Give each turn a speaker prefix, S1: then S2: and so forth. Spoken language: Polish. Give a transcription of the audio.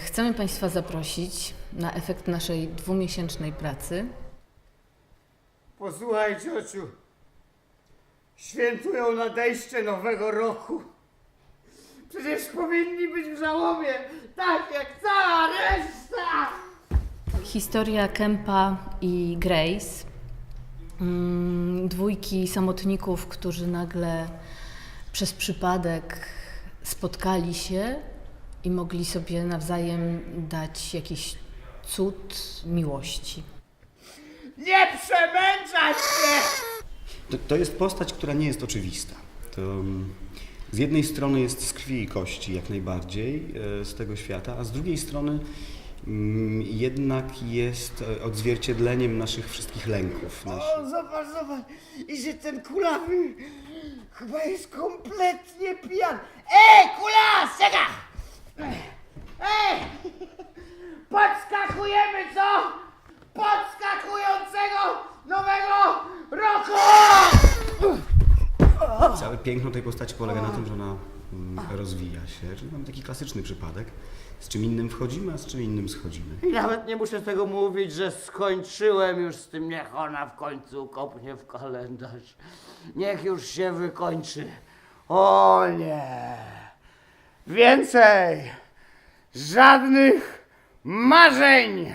S1: Chcemy Państwa zaprosić na efekt naszej dwumiesięcznej pracy.
S2: Posłuchaj, ciociu. Świętują nadejście nowego roku. Przecież powinni być w żałobie, tak jak cała reszta.
S1: Historia Kempa i Grace, mm, dwójki samotników, którzy nagle przez przypadek spotkali się i mogli sobie nawzajem dać jakiś cud miłości.
S2: Nie przemęczać się!
S3: To, to jest postać, która nie jest oczywista. To, mm, z jednej strony jest z krwi i kości, jak najbardziej, e, z tego świata, a z drugiej strony mm, jednak jest e, odzwierciedleniem naszych wszystkich lęków. Nasz,
S2: O, zobacz, zobacz. I że ten kulawy chyba jest kompletnie pijany. Ej,
S3: całe piękno tej postaci polega na tym, że ona mm, rozwija się. Czyli mamy taki klasyczny przypadek. Z czym innym wchodzimy, a z czym innym schodzimy.
S2: I nawet nie muszę tego mówić, że skończyłem już z tym, niech ona w końcu kopnie w kalendarz. Niech już się wykończy. O nie! Więcej! Żadnych marzeń!